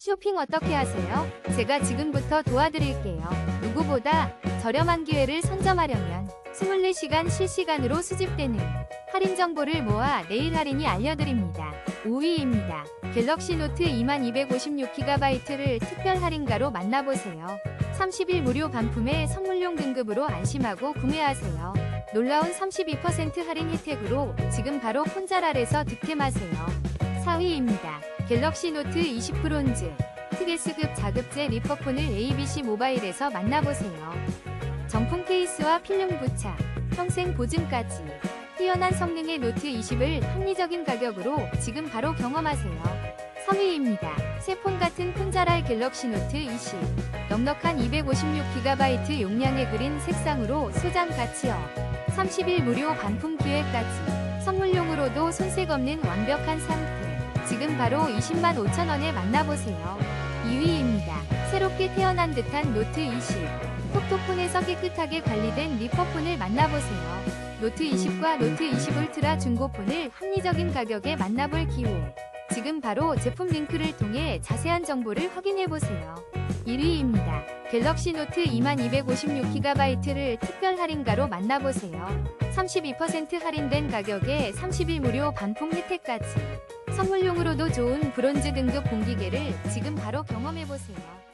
쇼핑 어떻게 하세요? 제가 지금부터 도와드릴게요. 누구보다 저렴한 기회를 선점하려면 24시간 실시간으로 수집되는 할인 정보를 모아 내일 할인이 알려드립니다. 5위입니다. 갤럭시 노트 2256GB를 특별 할인가로 만나보세요. 30일 무료 반품에 선물용 등급으로 안심하고 구매하세요. 놀라운 32% 할인 혜택으로 지금 바로 폰자랄에서 득템하세요. 4위입니다. 갤럭시 노트 20 브론즈 특혜수급 자급제 리퍼폰을 ABC 모바일에서 만나보세요. 정품 케이스와 필름 부착, 평생 보증까지 뛰어난 성능의 노트 20을 합리적인 가격으로 지금 바로 경험하세요. 3위입니다. 새폰 같은 폰자랄 갤럭시 노트 20 넉넉한 256GB 용량의 그린 색상으로 소장 가치업 30일 무료 반품 기회까지 선물용으로도 손색 없는 완벽한 상태 지금 바로 20만 5천원에 만나보세요 2위입니다 새롭게 태어난 듯한 노트 20 톡톡폰에서 깨끗하게 관리된 리퍼폰을 만나보세요 노트 20과 노트 20 울트라 중고폰을 합리적인 가격에 만나볼 기회 지금 바로 제품 링크를 통해 자세한 정보를 확인해보세요 1위입니다. 갤럭시 노트 2256GB를 특별 할인가로 만나보세요. 32% 할인된 가격에 30일 무료 반품 혜택까지. 선물용으로도 좋은 브론즈 등급 공기계를 지금 바로 경험해보세요.